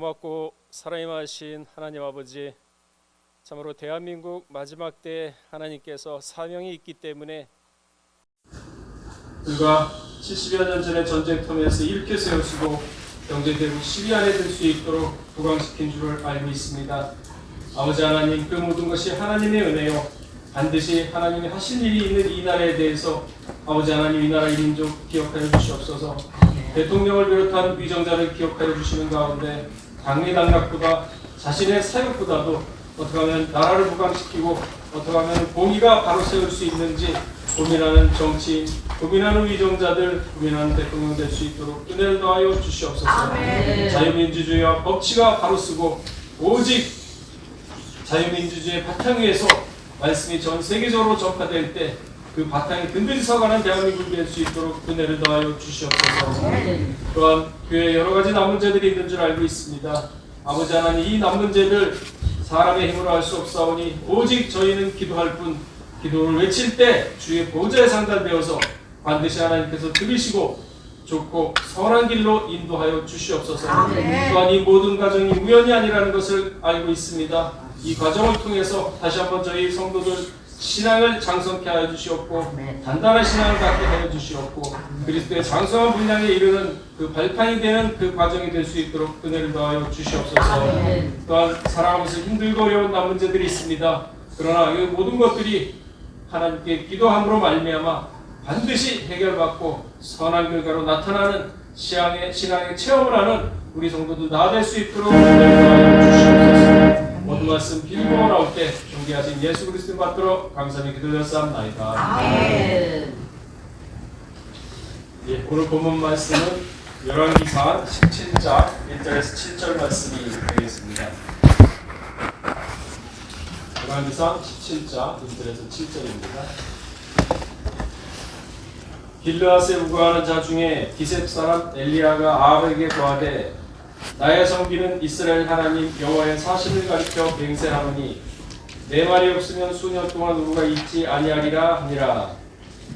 고맙고 사랑임하신 하나님 아버지 참으로 대한민국 마지막 때 하나님께서 사명이 있기 때문에 불과 70여 년 전의 전쟁터에서 일으켜 세우시고 경제대국 시리안에 들 수 있도록 부강시킨 줄을 알고 있습니다. 아버지 하나님 그 모든 것이 하나님의 은혜요 반드시 하나님이 하실 일이 있는 이 나라에 대해서 아버지 하나님 이 나라 이민족 기억하여 주시옵소서 대통령을 비롯한 위정자를 기억하여 주시는 가운데 당리 당락보다 자신의 사역보다도 어떻게 하면 나라를 부강시키고 어떻게 하면 공의가 바로 세울 수 있는지 고민하는 정치인, 고민하는 위정자들, 고민하는 대통령 될 수 있도록 은혜를 더하여 주시옵소서. 자유민주주의와 법치가 바로 쓰고 오직 자유민주주의의 바탕 위에서 말씀이 전 세계적으로 전파될 때 그 바탕이 든든히 서가는 대한민국이 될 수 있도록 은혜를 더하여 주시옵소서. 또한 교회에 여러 가지 남은 죄들이 있는 줄 알고 있습니다. 아버지 하나님 이 남은 죄들 사람의 힘으로 할 수 없사오니 오직 저희는 기도할 뿐 기도를 외칠 때 주의 보좌에 상달되어서 반드시 하나님께서 들으시고 좋고 선한 길로 인도하여 주시옵소서. 또한 이 모든 과정이 우연이 아니라는 것을 알고 있습니다. 이 과정을 통해서 다시 한번 저희 성도들 신앙을 장성케 하여 주시옵고 단단한 신앙을 갖게 하여 주시옵고 그리스도의 장성한 분량에 이르는 그 발판이 되는 그 과정이 될 수 있도록 은혜를 더하여 주시옵소서. 또한 살아가면서 힘들고 어려운 남은 자들이 있습니다. 그러나 이 모든 것들이 하나님께 기도함으로 말미암아 반드시 해결받고 선한 결과로 나타나는 신앙의 신앙의 체험을 하는 우리 성도들 나아될 수 있도록 은혜를 주시옵소서. 모든 말씀 빌고 나올 때 존귀하신 예수 그리스도 받들어 감사히 기도드렸사옵나이다. 예, 오늘 본문 말씀은 열왕기상 17장 1절에서 7절 말씀이 되겠습니다. 열왕기상 17장 1절에서 7절입니다. 길르앗에 우거하는 자 중에 기셉 사람 엘리야가 아합에게 고하되 나의 성비는 이스라엘 하나님 여호와의 사심을 가리켜 맹세하노니 내 말이 없으면 수년 동안 우루가 있지 아니하리라 하니라.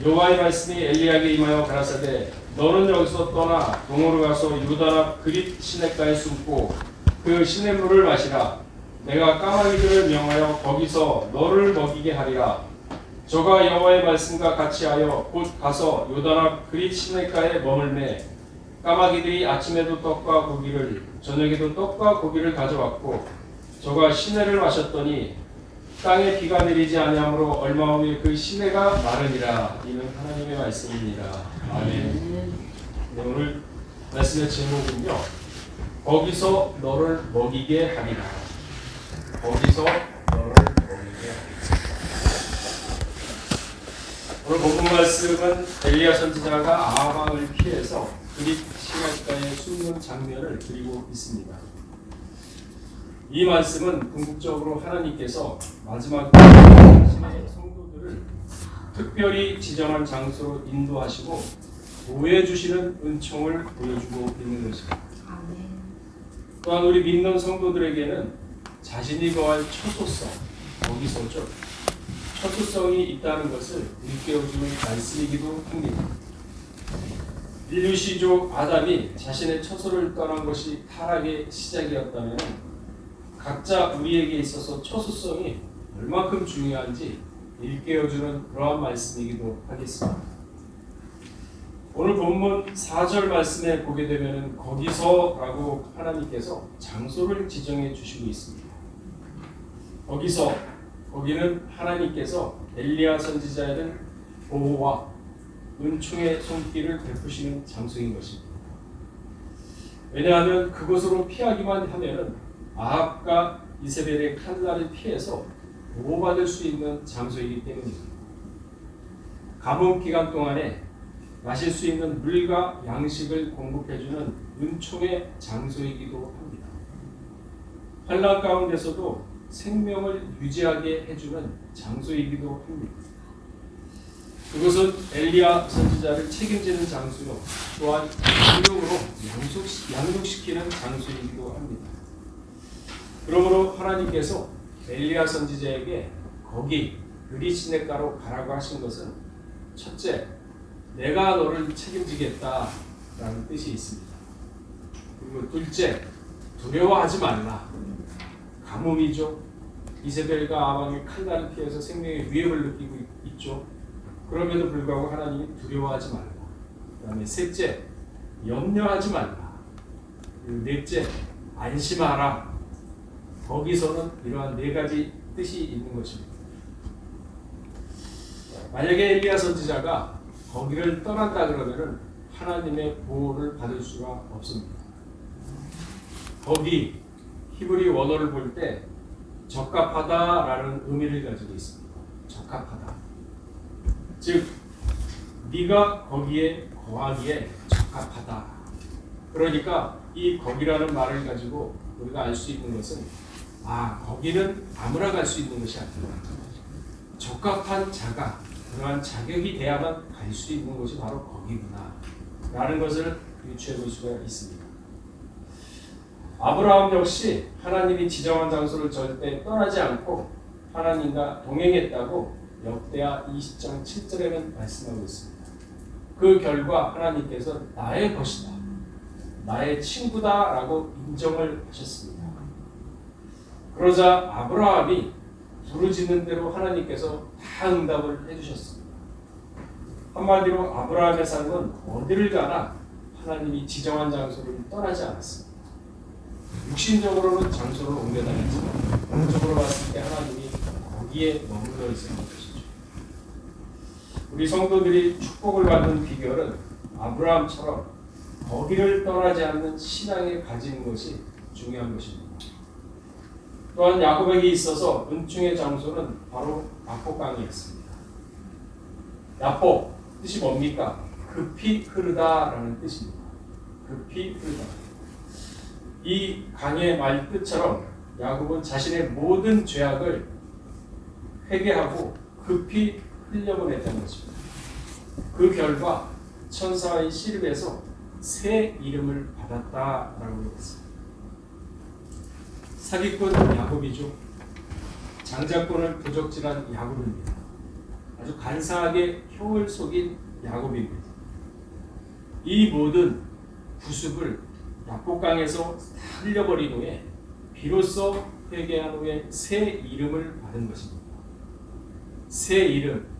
여호와의 말씀이 엘리야에게 임하여 가라사대 너는 여기서 떠나 동으로 가서 유다나 그릿 시냇가에 숨고 그 시냇물을 마시라. 내가 까마귀들을 명하여 거기서 너를 먹이게 하리라. 저가 여호와의 말씀과 같이 하여 곧 가서 앞 그릿 시냇가에 머물매 까마귀들이 아침에도 떡과 고기를 저녁에도 떡과 고기를 가져왔고 저가 시내를 마셨더니 땅에 비가 내리지 아니하므로 얼마 후에 그 시내가 마르니라 이는 하나님의 말씀입니다. 아멘. 네, 오늘 말씀의 제목은요. 거기서 너를 먹이게 하리라. 거기서 너를 먹이게 하리라. 오늘 본문 말씀은 엘리야 선지자가 아합을 피해서 그릿 시간가에 숨는 장면을 그리고 있습니다. 이 말씀은 궁극적으로 하나님께서 마지막 자신의 성도들을 특별히 지정한 장소로 인도하시고 보호해 주시는 은총을 보여주고 있는 것입니다. 또한 우리 믿는 성도들에게는 자신이 거할 처소성 거기서죠. 처소성이 있다는 것을 일깨워주는 말씀이기도 합니다. 인류 시족 아담이 자신의 처소를 떠난 것이 타락의 시작이었다면 각자 우리에게 있어서 처소성이 얼마큼 중요한지 일깨워주는 그러한 말씀이기도 하겠습니다. 오늘 본문 4절 말씀에 보게 되면 거기서라고 하나님께서 장소를 지정해 주시고 있습니다. 거기서 거기는 하나님께서 엘리야 선지자에는 보호와 은총의 손길을 베푸시는 장소인 것입니다. 왜냐하면 그곳으로 피하기만 하면은 아합과 이세벨의 칼날을 피해서 보호받을 수 있는 장소이기 때문입니다. 가뭄 기간 동안에 마실 수 있는 물과 양식을 공급해주는 은총의 장소이기도 합니다. 환란 가운데서도 생명을 유지하게 해주는 장소이기도 합니다. 그것은 엘리야 선지자를 책임지는 장소요. 또한 양속, 양육시키는 장소이기도 합니다. 그러므로 하나님께서 엘리야 선지자에게 거기 그리시네가로 가라고 하신 것은 첫째, 내가 너를 책임지겠다라는 뜻이 있습니다. 그리고 둘째, 두려워하지 말라. 가뭄이죠. 이세벨과 아방의 칼날을 피해서 생명의 위협을 느끼고 있- 있죠. 그럼에도 불구하고 하나님이 두려워하지 말라. 그다음에 셋째, 염려하지 말라. 넷째, 안심하라. 거기서는 이러한 네 가지 뜻이 있는 것입니다. 만약에 엘리야 선지자가 거기를 떠난다 그러면은 하나님의 보호를 받을 수가 없습니다. 거기 히브리 원어를 볼 때 적합하다라는 의미를 가지고 있습니다. 적합하다. 즉 네가 거기에 거하기에 적합하다. 그러니까 이 거기라는 말을 가지고 우리가 알 수 있는 것은 아 거기는 아무나 갈 수 있는 것이 아니다. 적합한 자가 그러한 자격이 돼야만 갈 수 있는 곳이 바로 거기구나. 라는 것을 유추해 볼 수가 있습니다. 아브라함 역시 하나님이 지정한 장소를 절대 떠나지 않고 하나님과 동행했다고 역대하 20장 7절에는 말씀하고 있습니다. 그 결과 하나님께서 나의 것이다. 나의 친구다 라고 인정을 하셨습니다. 그러자 아브라함이 부르짖는 대로 하나님께서 다 응답을 해주셨습니다. 한마디로 아브라함의 삶은 어디를 가나 하나님이 지정한 장소를 떠나지 않았습니다. 육신적으로는 장소를 옮겨 다녔지만 영적으로 봤을 때 하나님이 거기에 머물러 것이죠. 우리 성도들이 축복을 받는 비결은 아브라함처럼 거기를 떠나지 않는 신앙에 가지는 것이 중요한 것입니다. 또한 야곱에게 있어서 은총의 장소는 바로 야복강이었습니다. 야복 뜻이 뭡니까? 급히 흐르다라는 뜻입니다. 급히 흐르다. 이 강의 말 뜻처럼 야곱은 자신의 모든 죄악을 회개하고 급히 흘려보냈다는 것입니다. 그 결과 천사의 시름에서 새 이름을 받았다라고 했습니다. 사기꾼 야곱이죠. 장자권을 도적질한 야곱입니다. 아주 간사하게 형을 속인 야곱입니다. 이 모든 부습을 약복강에서 흘려버린 후에 비로소 회개한 후에 새 이름을 받은 것입니다. 새 이름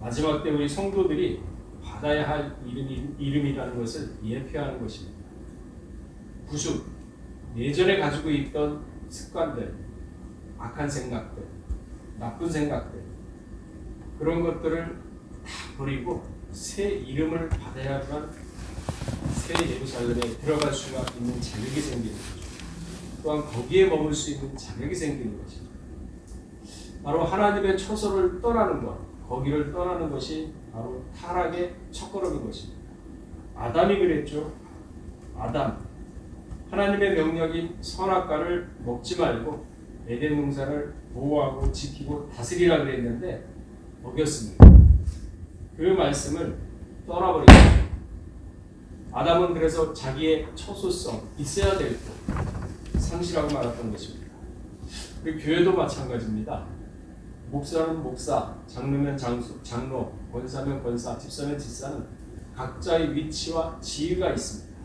마지막 때 우리 성도들이 받아야 할 이름이, 이름이라는 것을 예표하는 것입니다. 부습 예전에 가지고 있던 습관들, 악한 생각들, 나쁜 생각들 그런 것들을 다 버리고 새 이름을 받아야만 새 예루살렘에 들어갈 수가 있는 자격이 생기는 거죠. 또한 거기에 머물 수 있는 자격이 생기는 것입니다. 바로 하나님의 처소를 떠나는 것, 거기를 떠나는 것이 바로 타락의 첫걸음인 것입니다. 아담이 그랬죠. 아담. 하나님의 명령인 선악과를 먹지 말고 에덴 농사를 보호하고 지키고 다스리라 그랬는데 어겼습니다. 그 말씀을 떠나버렸습니다. 아담은 그래서 자기의 처소성 있어야 될 것 상실하고 말았던 것입니다. 우리 교회도 마찬가지입니다. 목사는 목사, 장로면 장수, 장로, 권사면 권사, 집사면 집사는 각자의 위치와 지위가 있습니다.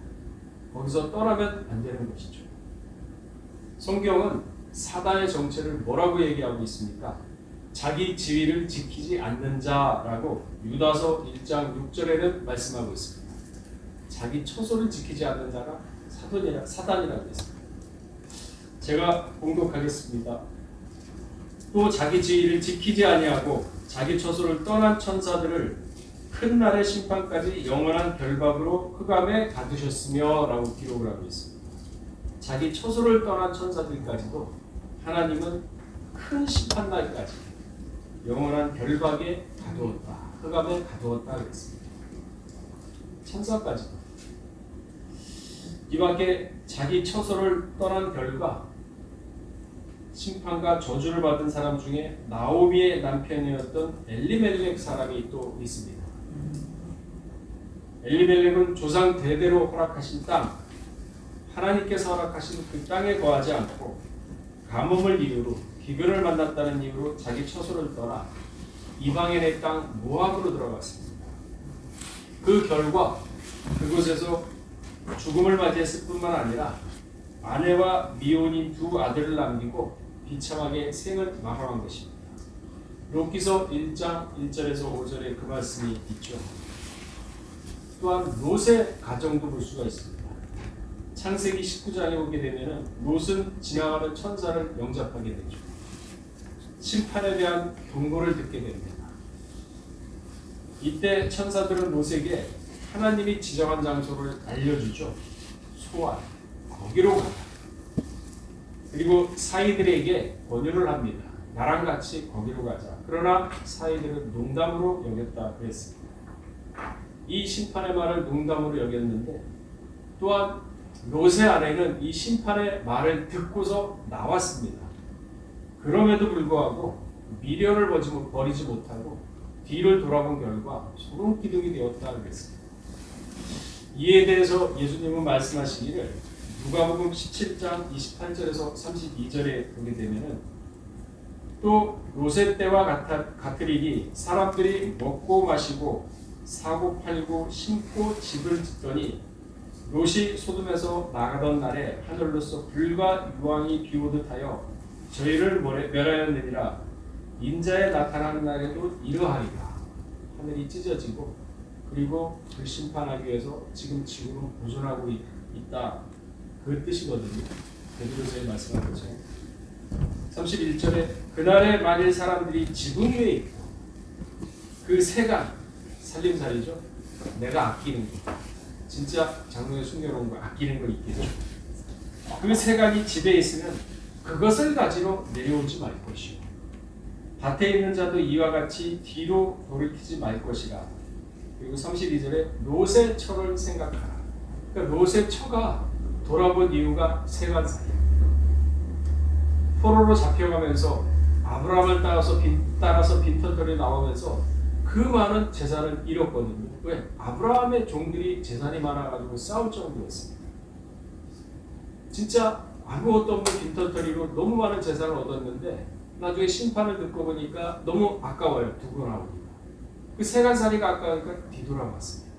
거기서 떠나면 안 되는 것이죠. 성경은 사단의 정체를 뭐라고 얘기하고 있습니까? 자기 지위를 지키지 않는 자라고 유다서 1장 6절에는 말씀하고 있습니다. 자기 처소를 지키지 않는 자가 사단이라고 했습니다. 제가 공독하겠습니다. 또 자기 지위를 지키지 아니하고 자기 처소를 떠난 천사들을 큰 날의 심판까지 영원한 결박으로 흑암에 가두셨으며라고 기록을 하고 있습니다. 자기 처소를 떠난 천사들까지도 하나님은 큰 심판 날까지 영원한 결박에 가두었다. 흑암에 가두었다 그랬습니다. 천사까지. 이밖에 자기 처소를 떠난 결과 심판과 저주를 받은 사람 중에 나오미의 남편이었던 엘리멜렉 사람이 또 있습니다. 엘리멜렉은 조상 대대로 허락하신 땅, 하나님께서 허락하신 그 땅에 거하지 않고 가뭄을 이유로 기근을 만났다는 이유로 자기 처소를 떠나 이방인의 땅 모압으로 들어갔습니다. 그 결과 그곳에서 죽음을 맞이했을 뿐만 아니라 아내와 미혼인 두 아들을 남기고 비참하게 생을 마감한 것입니다. 롯기서 1장 1절에서 5절에 그 말씀이 있죠. 또한 롯의 가정도 볼 수가 있습니다. 창세기 19장에 보게 되면은 롯은 지나가는 천사를 영접하게 되죠. 심판에 대한 경고를 듣게 됩니다. 이때 천사들은 롯에게 하나님이 지정한 장소를 알려주죠. 소환, 거기로 가라. 그리고 사이들에게 권유를 합니다. 나랑 같이 거기로 가자. 그러나 사이들은 농담으로 여겼다 그랬습니다. 이 심판의 말을 농담으로 여겼는데 또한 롯의 아내는 이 심판의 말을 듣고서 나왔습니다. 그럼에도 불구하고 미련을 버리지 못하고 뒤를 돌아본 결과 소름 기둥이 되었다 그랬습니다. 이에 대해서 예수님은 말씀하시기를 누가복음 17장 28절에서 32절에 보게 되면은 또 롯의 때와 같아, 같으리니 사람들이 먹고 마시고 사고 팔고 심고 집을 짓더니 롯이 소돔에서 나가던 날에 하늘로서 불과 유황이 비오듯 하여 저희를 멸해- 멸하였느니라. 인자에 나타나는 날에도 이러하리라. 하늘이 찢어지고 그리고 그 심판하기 위해서 지금 지구는 보존하고 있, 있다 그 뜻이거든요. 베드로서에 말씀한 거죠 31절에 그날에 만일 사람들이 지붕 위에 있고 그 새가 살림살이죠. 내가 아끼는 거. 진짜 장로에 숨겨놓은 거 아끼는 거 있겠죠. 그 새간이 집에 있으면 그것을 가지러 내려오지 말 것이요 밭에 있는 자도 이와 같이 뒤로 돌이키지 말 것이라. 그리고 32절에 롯의 처를 생각하라. 그러니까 롯의 처가 돌아본 이유가 세간 사이 포로로 잡혀가면서 아브라함을 따라서 빈, 따라서 빈털털이 나오면서 그 많은 재산을 잃었거든요. 왜? 아브라함의 종들이 재산이 많아가지고 싸울 정도였습니다. 진짜 아무것도 없는 빈털터리로 너무 많은 재산을 얻었는데 나중에 심판을 듣고 보니까 너무 아까워요. 두고 나오니까. 그 세간살이가 아까우니까 뒤돌아봤습니다.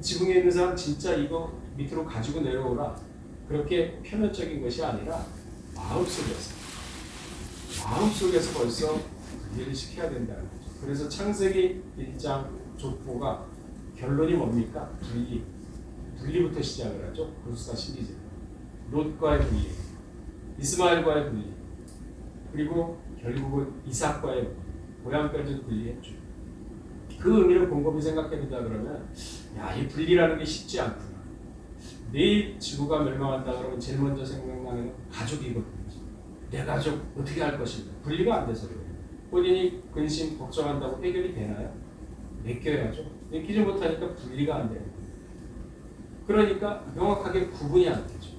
지붕에 있는 사람 진짜 이거 밑으로 가지고 내려오라. 그렇게 표면적인 것이 아니라 마음속에서 마음속에서 벌써 이해를 시켜야 된다는 거죠. 그래서 창세기 1장 족보가 결론이 뭡니까? 분리. 분리부터 시작을 하죠. 그루스가 12절. 롯과의 분리, 이스마엘과의 분리, 그리고 결국은 이삭과의 분리, 고향까지도 분리했죠. 그 의미를 곰곰이 생각해본다 그러면 야, 이 분리라는 게 쉽지 않구나. 내일 지구가 멸망한다 그러면 제일 먼저 생각나는 건 가족이거든요. 내 가족 어떻게 할 것인가. 분리가 안 돼서 그래요. 본인이 근심 걱정한다고 해결이 되나요? 맡겨야죠. 맡기지 못하니까 분리가 안 돼요. 그러니까 명확하게 구분이 안 되죠.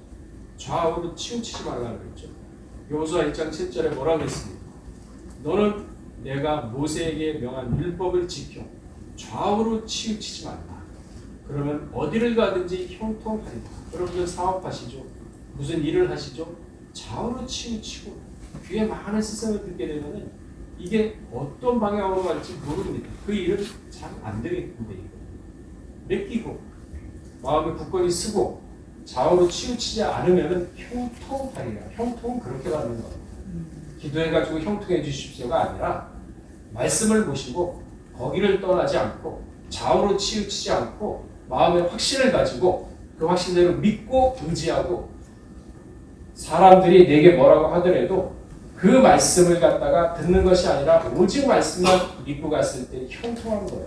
좌우로 치우치지 말라고 그랬죠. 여호수아 1장 7절에 뭐라고 했습니까? 너는 내가 모세에게 명한 율법을 지켜 좌우로 치우치지 말라. 그러면 어디를 가든지 형통하리라. 여러분들 사업하시죠? 무슨 일을 하시죠? 좌우로 치우치고 귀에 많은 시선을 듣게 되면은 이게 어떤 방향으로 갈지 모릅니다. 그 일은 잘 안 되겠는데 이거. 맡기고 마음에 굳건히 쓰고 좌우로 치우치지 않으면은 형통하리라. 형통은 그렇게 가는 겁니다. 기도해가지고 형통해 주십시오가 아니라 말씀을 보시고 거기를 떠나지 않고 좌우로 치우치지 않고 마음의 확신을 가지고 그 확신대로 믿고 의지하고 사람들이 내게 뭐라고 하더라도 그 말씀을 갖다가 듣는 것이 아니라 오직 말씀만 믿고 갔을 때 형통한 거예요.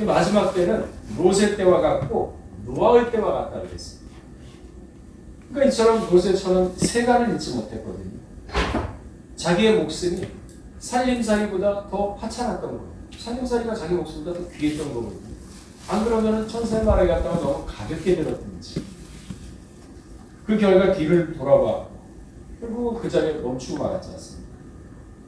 이 마지막 때는 롯의 때와 같고 노아의 때와 같다 그랬습니다. 그러니까 이처럼 롯의처럼 세간을 잊지 못했거든요. 자기의 목숨이 살림살이보다 더 하찮았던 거예요. 살림살이가 자기 목숨보다 더 귀했던 거거든요. 안 그러면은 천사의 말을 갖다가 너무 가볍게 들었든지. 그 결과 뒤를 돌아봐. 결국 그 자리에 멈추고 말았지 않습니까?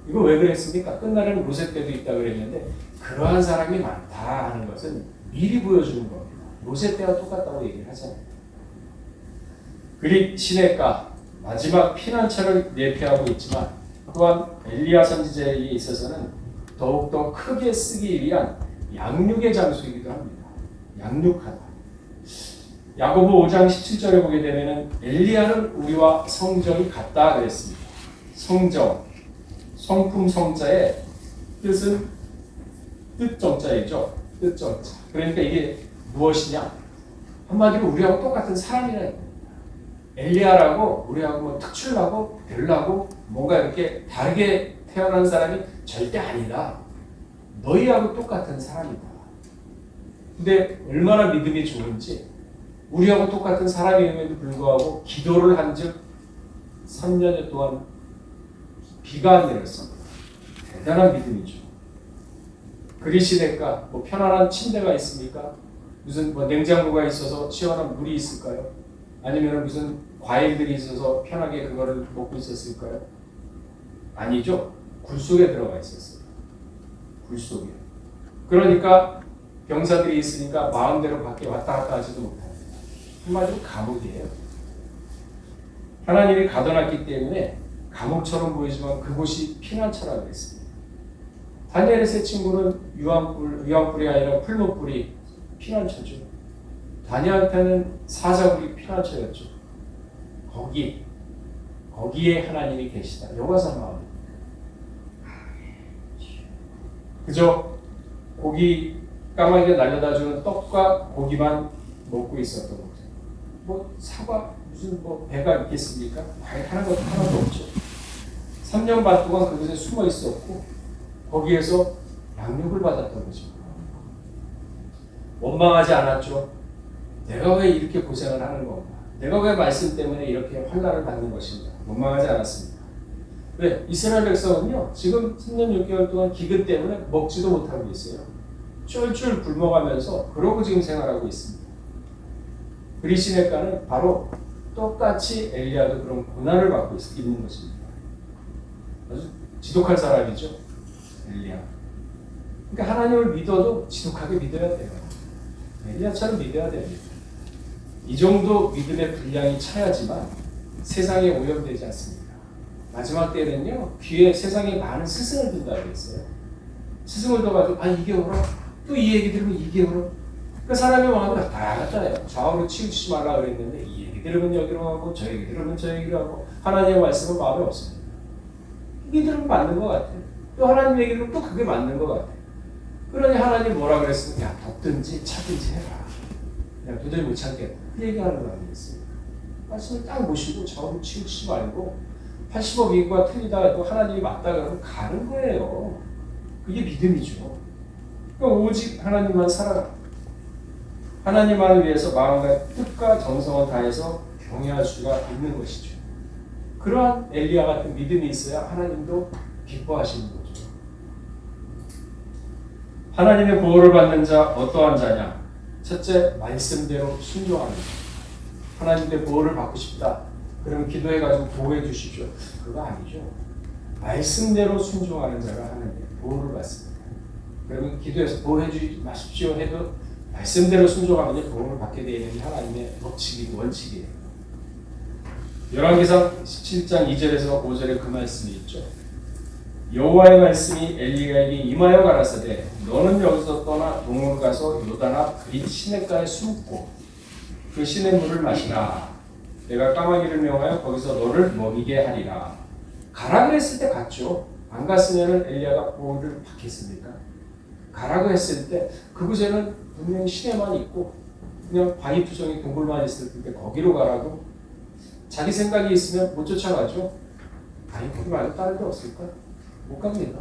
이거 왜 그랬습니까? 끝날에는 로세 때도 있다 그랬는데 그러한 사람이 많다 하는 것은 미리 보여주는 겁니다. 로세 때와 똑같다고 얘기를 하잖아요. 그리 시내가 마지막 피난처를 내피하고 있지만 또한 엘리야 선지자에 있어서는 더욱더 크게 쓰기 위한 양육의 장소이기도 합니다. 양육하다. 야고보 5장 17절에 보게 되면은 엘리야는 우리와 성정이 같다 그랬습니다. 성정, 성품 성자의 뜻은 뜻정자이죠. 뜻정자. 그러니까 이게 무엇이냐? 한마디로 우리하고 똑같은 사람이라는 겁니다. 엘리야라고 우리하고 뭐 특출나고 별나고 뭔가 이렇게 다르게 태어난 사람이 절대 아니다. 너희하고 똑같은 사람이다. 근데 얼마나 믿음이 좋은지 우리하고 똑같은 사람임에도 불구하고 기도를 한즉 3년여 동안 비가 안 내렸습니다. 대단한 믿음이죠. 그리시네까 뭐 편안한 침대가 있습니까? 무슨 뭐 냉장고가 있어서 시원한 물이 있을까요? 아니면 무슨 과일들이 있어서 편하게 그거를 먹고 있었을까요? 아니죠. 굴 속에 들어가 있었어요. 굴 속에. 그러니까 병사들이 있으니까 마음대로 밖에 왔다 갔다 하지도 못합니다. 한마디로 감옥이에요. 하나님이 가둬놨기 때문에 감옥처럼 보이지만 그곳이 피난처라고 했습니다. 다니엘의 세 친구는 유황불, 유황불이 아니라 풀무불이 피난처죠. 다니엘한테는 사자굴이 피난처였죠. 거기, 거기에 하나님이 계시다. 요가사 마음입니다. 그저 고기 까마귀가 날려다 주는 떡과 고기만 먹고 있었던 거죠. 뭐 사과 무슨 뭐 배가 있겠습니까? 과일 하는 것도 하나도 없죠. 3년 반 동안 그곳에 숨어 있었고 거기에서 양육을 받았던 거죠. 원망하지 않았죠. 내가 왜 이렇게 고생을 하는 건가? 내가 왜 말씀 때문에 이렇게 환난을 받는 것인가? 원망하지 않았습니다. 왜? 이스라엘 백성은요, 지금 3년 6개월 동안 기근 때문에 먹지도 못하고 있어요. 쫄쫄 굶어가면서 그러고 지금 생활하고 있습니다. 그리시네가는 바로 똑같이 엘리야도 그런 고난을 받고 있, 있는 것입니다. 아주 지독한 사람이죠. 엘리야. 그러니까 하나님을 믿어도 지독하게 믿어야 돼요. 엘리야처럼 믿어야 됩니다. 이 정도 믿음의 분량이 차야지만 세상에 오염되지 않습니다. 마지막 때는요, 귀에 세상에 많은 스승을 둔다고 했어요. 스승을 둬가지고, 아, 이게 옳아? 또이 얘기 들으면 이게 옳아? 그 사람의 마음이 다 같아요. 좌우로 치우치지 말라 그랬는데, 이 얘기 들으면 여기로 가고, 저 얘기 들으면 저 얘기로 하고, 하나님의 말씀은 마음에 없습니다. 이게 들으면 맞는 것 같아요. 또 하나님 얘기 들으면 또 그게 맞는 것 같아요. 그러니 하나님 뭐라 그랬으면, 야, 덮든지 차든지 해라. 야, 도저히 못 참겠다. 그 얘기하는 거 아니겠습니까? 말씀을 딱 모시고 좌우로 치우치지 말고, 80억 이과 틀리다 또 하나님이 맞다 그러면 가는 거예요. 그게 믿음이죠. 그러니까 오직 하나님만 살아라. 하나님만을 위해서 마음과 뜻과 정성을 다해서 경외할 수가 있는 것이죠. 그러한 엘리야 같은 믿음이 있어야 하나님도 기뻐하시는 거죠. 하나님의 보호를 받는 자 어떠한 자냐? 첫째 말씀대로 자. 하나님의 보호를 받고 싶다. 그러면 기도해가지고 보호해 주십시오. 그거 아니죠. 말씀대로 순종하는 자가 하나님의 보호를 받습니다. 그러면 기도해서 보호해 주지 마십시오 해도 말씀대로 순종하면 보호를 받게 되는 하나님의 법칙이고 원칙이에요. 열왕기상 17장 2절에서 5절에 그 말씀이 있죠. 여호와의 말씀이 엘리야에게 임하여 가라사대 너는 여기서 떠나 동으로 가서 요단 앞 그릿 시냇가에 숨고 그 시냇 물을 마시라. 내가 까마귀를 명하여 거기서 너를 먹이게 하리라. 가라 그랬을 때 갔죠. 안 갔으면 엘리야가 보호를 받겠습니까? 가라고 했을 때 그곳에는 분명히 시내만 있고 그냥 바위 투성이 동굴만 있을 텐데 거기로 가라고 자기 생각이 있으면 못 쫓아가죠. 아니 거기 말고 다른 데 없을까? 못 갑니다.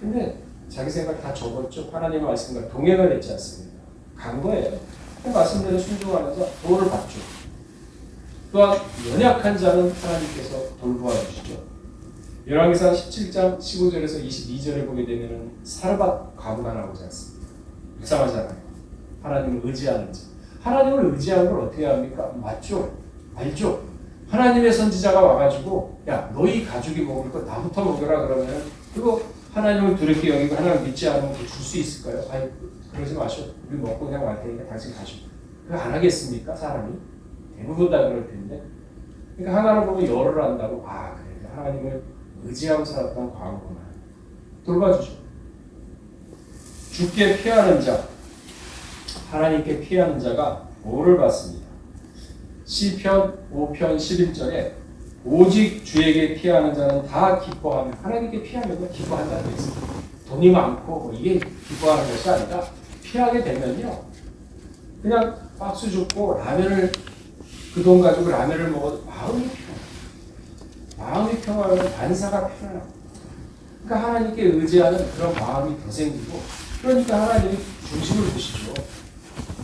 근데 자기 생각 다 접었죠. 하나님의 말씀과 동행을 했지 않습니까? 간 거예요. 그 말씀대로 순종하는 자 보호를 받죠. 또한 연약한 자는 하나님께서 돌보아 주시죠. 열왕기상 17장 15절에서 22절에 보게 되면은 사르밧 과부가 나오지 않습니까? 불쌍하잖아요. 하나님을 의지하는 자. 하나님을 의지하는 걸 어떻게 합니까? 맞죠? 알죠? 하나님의 선지자가 와가지고 야 너희 가족이 먹을 거 나부터 먹여라 그러면 그거 하나님을 두렵게 여기고 하나님 믿지 않으면 줄 수 있을까요? 아니 그러지 마시오. 우리 먹고 그냥 갈 테니까 당신 가시고. 그거 안 하겠습니까? 사람이? 대부분 다 그럴 텐데. 그러니까 하나를 보고 열을 한다고 아 그래 하나님을 의지하고 살았던 과거구나. 돌봐주죠. 죽게 피하는 자 하나님께 피하는 자가 뭐를 받습니다. 시편 5편 11절에 오직 주에게 피하는 자는 다 기뻐하며 하나님께 피하면 기뻐한다는 게 있습니다. 돈이 많고 뭐 이게 기뻐하는 것이 아니라 피하게 되면요. 그냥 박수 줍고 라면을 그 돈 가지고 라면을 먹어도 마음이 편해. 마음이 평화하면 반사가 편해요. 그러니까 하나님께 의지하는 그런 마음이 더 생기고 그러니까 하나님이 중심을 두시죠.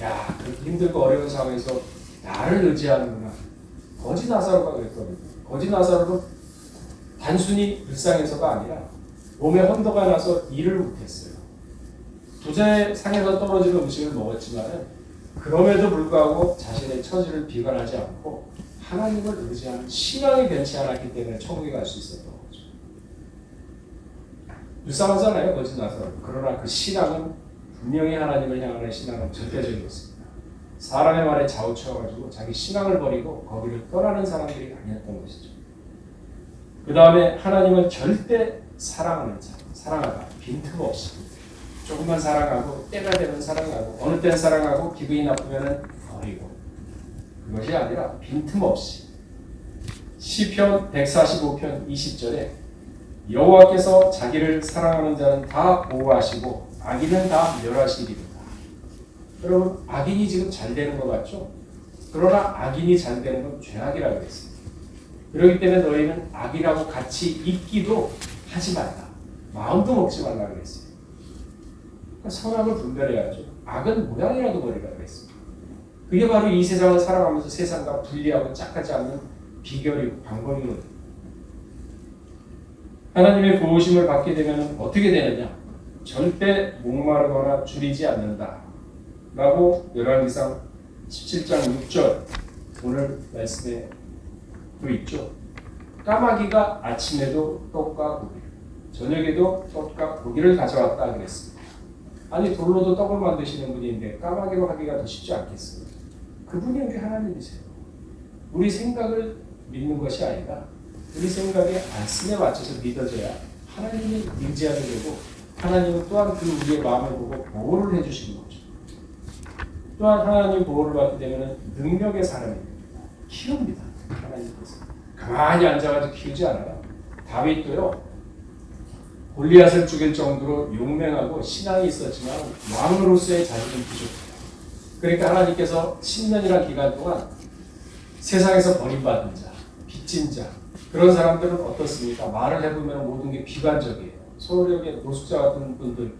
야, 힘들고 어려운 상황에서 나를 의지하는구나. 거지 나사로가 그랬거든요. 거지 나사로는 단순히 불쌍해서가 아니라 몸에 헌도가 나서 일을 못했어요. 부자의 상에서 떨어지는 음식을 먹었지만 그럼에도 불구하고 자신의 처지를 비관하지 않고 하나님을 의지하는 신앙이 변치 않았기 때문에 천국에 갈 수 있었던 거죠. 불쌍하잖아요, 거짓 나사로. 그러나 그 신앙은 분명히 하나님을 향하는 신앙은 절대적이었습니다. 사람의 말에 좌우쳐가지고 자기 신앙을 버리고 거기를 떠나는 사람들이 아니었던 것이죠. 그 다음에 하나님을 절대 사랑하는 자, 사랑하다, 빈틈없이 조금만 사랑하고 때가 되면 사랑하고 어느 땐 사랑하고 기분이 나쁘면 버리고 그것이 아니라 빈틈없이 시편 145편 20절에 여호와께서 자기를 사랑하는 자는 다 보호하시고 악인은 다 멸하시리로다. 여러분 악인이 지금 잘 되는 것 같죠? 그러나 악인이 잘 되는 건 죄악이라고 했습니다. 그렇기 때문에 너희는 악이라고 같이 있기도 하지 말라. 마음도 먹지 말라 그랬어요. 그러니까 선악을 분별해야죠. 악은 모양이라도 버리라 그랬습니다. 그게 바로 이 세상을 살아가면서 세상과 분리하고 짝하지 않는 비결이고 방법이거든요. 하나님의 보호심을 받게 되면 어떻게 되느냐? 절대 목마르거나 줄이지 않는다. 라고 열왕기상 17장 6절 오늘 말씀에 또 있죠. 까마귀가 아침에도 떡과 고기, 저녁에도 떡과 고기를 가져왔다 그랬습니다. 아니 돌로도 떡을 만드시는 분인데 까마귀로 하기가 더 쉽지 않겠어요? 그분이 우리 하나님이세요. 우리 생각을 믿는 것이 아니라 우리 생각의 말씀에 맞춰서 믿어져야 하나님이 의지하게 되고 하나님은 또한 그 우리의 마음을 보고 보호를 해주시는 거죠. 또한 하나님 보호를 받게 되면 능력의 사람이. 키웁니다. 하나님께서 가만히 앉아가지고 키우지 않아요. 다윗도요 골리앗을 죽일 정도로 용맹하고 신앙이 있었지만 왕으로서의 자질은 부족해요. 그러니까 하나님께서 10년이라는 기간 동안 세상에서 버림받은 자, 빚진 자, 그런 사람들은 어떻습니까? 말을 해보면 모든 게 비관적이에요. 서울역의 노숙자 같은 분들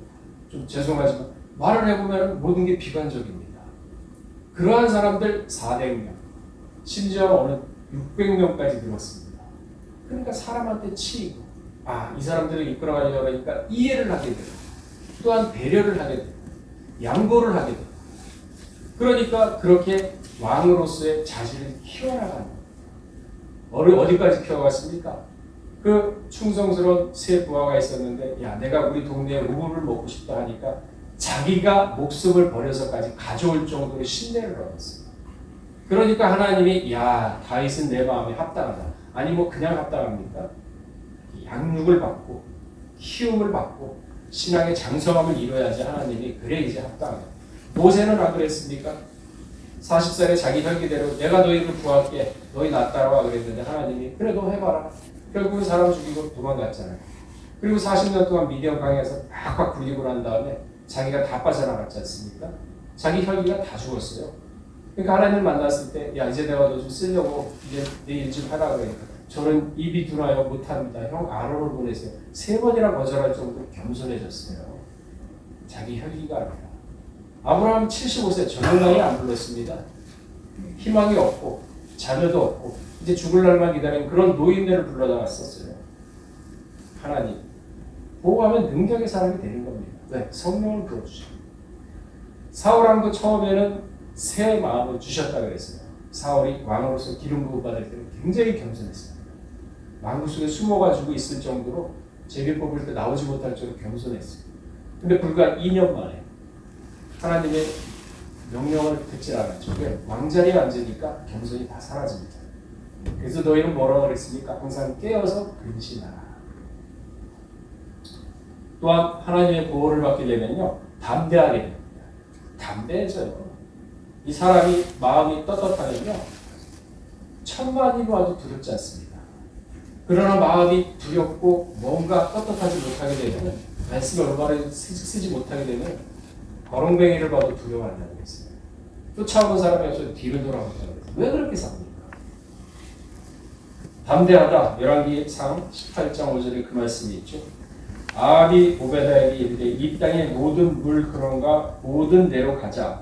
좀 죄송하지만 말을 해보면 모든 게 비관적입니다. 그러한 사람들 400명, 심지어 어느 600명까지 들었습니다. 그러니까 사람한테 치이고, 아, 이 사람들을 이끌어가려고 하니까 이해를 하게 되고, 또한 배려를 하게 되고, 양보를 하게 되고, 그러니까 그렇게 왕으로서의 자질을 키워나가는 어느 어디까지 키워갔습니까? 그 충성스러운 세 부하가 있었는데 야 내가 우리 동네에 우물을 먹고 싶다 하니까 자기가 목숨을 버려서까지 가져올 정도로 신뢰를 얻었어요. 그러니까 하나님이 야 다윗은 내 마음에 합당하다. 아니 뭐 그냥 합당합니까? 양육을 받고 키움을 받고 신앙의 장성함을 이뤄야지 하나님이 그래 이제 합당하다. 모세는 안 그랬습니까? 40살에 자기 혈기대로 내가 너희를 구할게 너희 나 따라와 그랬는데 하나님이 그래 너 해봐라 결국은 사람 죽이고 도망갔잖아요 그리고 40년 동안 미디어 강에서 팍팍 굴리고 난 다음에 자기가 다 빠져나갔지 않습니까? 자기 혈기가 다 죽었어요 그러니까 하나님 만났을 때 야 이제 내가 너 좀 쓰려고 이제 내 일 좀 하라 그러니까 저는 입이 두나요 못합니다 형 아론을 보내세요 세 번이나 거절할 정도로 겸손해졌어요 자기 혈기가 아니라 아브라함 75세 저녁 나이 안 불렀습니다. 희망이 없고 자녀도 없고 이제 죽을 날만 기다리는 그런 노인네를 불러다가 썼어요. 하나님 보호하면 능력의 사람이 되는 겁니다. 왜? 성령을 부어주죠. 사울왕도 처음에는 새 마음을 주셨다 그랬어요. 사울이 왕으로서 기름 부음 받을 때는 굉장히 겸손했어요. 망구 속에 숨어가지고 있을 정도로 제비 뽑을 때 나오지 못할 정도로 겸손했어요. 근데 불과 2년 만에 하나님의 명령을 듣지 않았죠. 왕자리에 앉으니까 겸손이 다 사라집니다. 그래서 너희는 뭐라고 그랬습니까? 항상 깨어서 근신하라. 또한 하나님의 보호를 받게 되면요. 담대하게 됩니다. 담대해져요. 이 사람이 마음이 떳떳하면요. 천만이 와도 두렵지 않습니다. 그러나 마음이 두렵고 뭔가 떳떳하지 못하게 되면 말씀을 쓰- 쓰지 못하게 되면 거렁뱅이를 봐도 두려워한다는 게 있어요. 쫓아오는 없어도 뒤를 돌아본다는 거예요. 왜 그렇게 삽니까? 담대하다. 열왕기상 18장 5절에 그 말씀이 있죠. 아합이 오베다에게 이르되 이 땅의 모든 물 그런가 모든 데로 가자.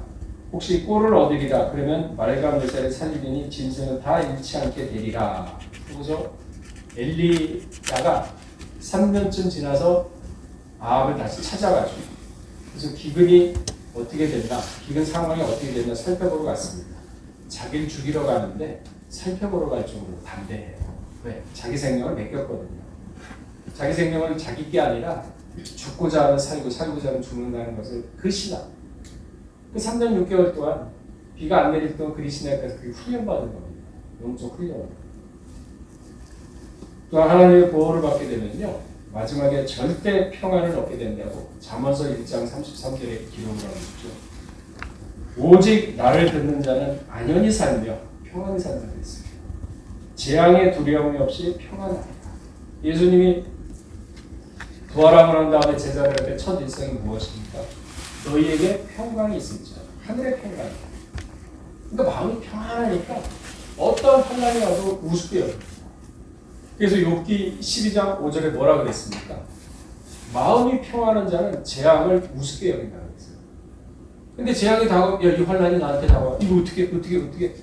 혹시 꼴을 얻으리라. 그러면 말과 물살을 살리니 짐승은 다 잃지 않게 되리라. 그죠? 엘리야가 3년쯤 지나서 아합을 다시 찾아가지고 그래서 기근이 어떻게 된다. 기근 상황이 어떻게 된다 살펴보러 갔습니다. 자기를 죽이러 가는데 살펴보러 갈 정도로 담대해요. 왜? 자기 생명을 맡겼거든요. 자기 생명을 자기 게 아니라 죽고자 하면 살고 살고자 하면 죽는다는 것을 그 신앙. 그 3년 6개월 동안 비가 안 내릴 동안 그리스나에서 그게 훈련받은 겁니다. 영적 훈련. 또한 하나님의 보호를 받게 되면요. 마지막에 절대 평안을 얻게 된다고 잠언서 1장 33절에 기록을 하고 있죠. 오직 나를 듣는 자는 안연히 살며 평안히 산다고 했습니다. 재앙의 두려움이 없이 평안하다. 예수님이 부활함을 한 다음에 제자들에게 첫 일성이 무엇입니까? 너희에게 평강이 있을지어다. 하늘의 평강. 그러니까 마음이 평안하니까 어떤 환난이 와도 우습게 여겨. 그래서 욥기 12장 5절에 뭐라 그랬습니까? 마음이 평안한 자는 재앙을 우습게 여긴다고 했어요. 근데 재앙이 다가오면 야, 이 환난이 나한테 다가와. 이거 어떻게 어떻게 어떻게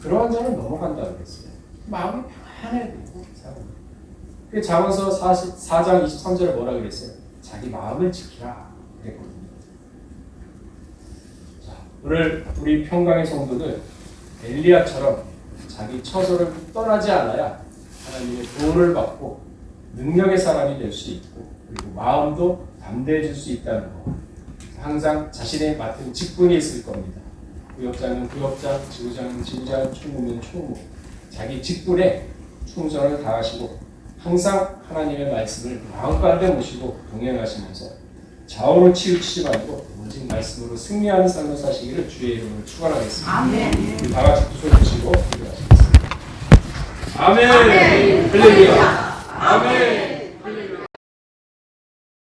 그러한 자는 넘어간다고 그랬어요. 마음이. 사람은. 그 자문서 44장 23절에 뭐라 그랬어요? 자기 마음을 지키라 그랬거든요. 자, 오늘 우리 평강의 성도들 엘리야처럼 자기 처소를 떠나지 않아야 하나님의 도움을 받고 능력의 사람이 될 수 있고 그리고 마음도 담대해질 수 있다는 거. 항상 자신의 맡은 직분이 있을 겁니다. 구역장은 구역장, 지구장은 지구장, 총무면 총무. 자기 직분에 충성을 다하시고 항상 하나님의 말씀을 마음가운데 모시고 동행하시면서 좌우로 치우치지 말고 오직 말씀으로 승리하는 삶을 사시기를 주의 이름으로 축원하겠습니다. 아멘. 다 같이 두손 드시고 기도하시겠습 니다. 아멘. 할렐루야. 아멘.